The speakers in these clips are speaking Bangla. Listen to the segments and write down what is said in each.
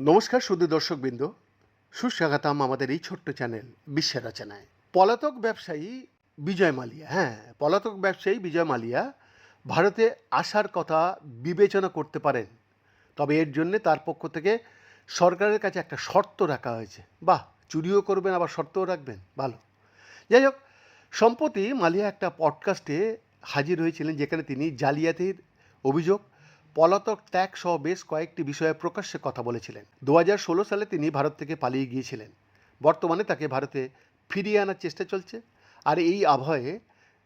নমস্কার শুধু দর্শকবৃন্দ। সুস্বাগতম আমাদের এই ছোট্ট চ্যানেল বিশ্বের রচনায়। পলাতক ব্যবসায়ী বিজয় মালিয়া হ্যাঁ পলাতক ব্যবসায়ী বিজয় মালিয়া ভারতে আসার কথা বিবেচনা করতে পারেন। তবে এর জন্যে তার পক্ষ থেকে সরকারের কাছে একটা শর্ত রাখা হয়েছে। বাহ, চুরিও করবেন, আবার শর্তও রাখবেন। ভালো। যাই হোক, সম্প্রতি মালিয়া একটা পডকাস্টে হাজির হয়েছিলেন যেখানে তিনি জালিয়াতির অভিযোগ, পলাতক ত্যাগ সহ বেশ কয়েকটি বিষয়ে প্রকাশ্যে কথা বলেছিলেন। দু সালে তিনি ভারত থেকে পালিয়ে গিয়েছিলেন। বর্তমানে তাকে ভারতে ফিরিয়ে আনার চেষ্টা চলছে। আর এই আবহে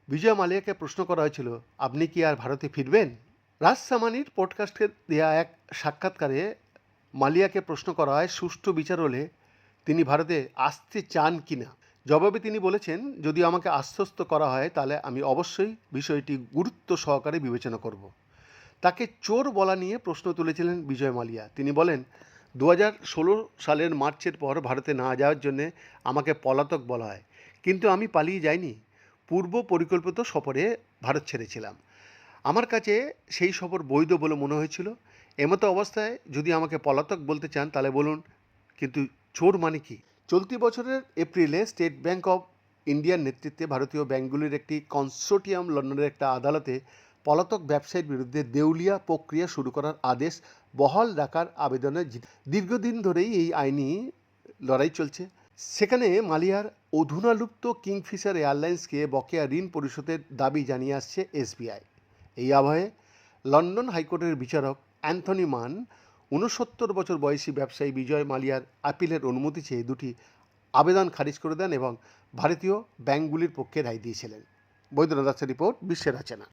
বিজয় মালিয়াকে প্রশ্ন করা হয়েছিল, আপনি কি আর ভারতে ফিরবেন? রাজ সামানির পডকাস্টে দেওয়া এক সাক্ষাৎকারে মালিয়াকে প্রশ্ন করা হয়, সুষ্ঠু বিচার হলে তিনি ভারতে আসতে চান কি না জবাবে তিনি বলেছেন, যদি আমাকে আশ্বস্ত করা হয়, তাহলে আমি অবশ্যই বিষয়টি গুরুত্ব সহকারে বিবেচনা করব। তাকে চোর বলা নিয়ে প্রশ্ন তুলেছিলেন বিজয় মালিয়া। তিনি বলেন দু হাজার ষোলো সালের মার্চের পর ভারতে না যাওয়ার জন্যে আমাকে পলাতক বলা হয়, কিন্তু আমি পালিয়ে যাইনি। পূর্ব পরিকল্পিত সফরে ভারত ছেড়েছিলাম। আমার কাছে সেই সফর বৈধ বলে মনে হয়েছিল। এমতো অবস্থায় যদি আমাকে পলাতক বলতে চান, তাহলে বলুন, কিন্তু চোর মানে কি? চলতি বছরের এপ্রিলে স্টেট ব্যাংক অফ ইন্ডিয়ার নেতৃত্বে ভারতীয় ব্যাংকগুলির একটি কনসোর্টিয়াম লন্ডনের একটা আদালতে পলাতক ব্যবসায়ীর বিরুদ্ধে দেউলিয়া প্রক্রিয়া শুরু করার আদেশ বহাল রাখার আবেদনে দীর্ঘদিন ধরেই এই আইনি লড়াই চলছে। সেখানে মালিয়ার অধুনালুপ্ত কিংফিশার এয়ারলাইন্সকে বকেয়া ঋণ পরিশোধের দাবি জানিয়ে আসছে এসবিআই। এই আবহে লন্ডন হাইকোর্টের বিচারক অ্যান্থনি মান ঊনসত্তর বছর বয়সী ব্যবসায়ী বিজয় মালিয়ার আপিলের অনুমতি চেয়ে দুটি আবেদন খারিজ করে দেন এবং ভারতীয় ব্যাংকগুলির পক্ষে রায় দিয়েছিলেন। বৈদ্যনাথ দাসের রিপোর্ট বিশ্বের রচনা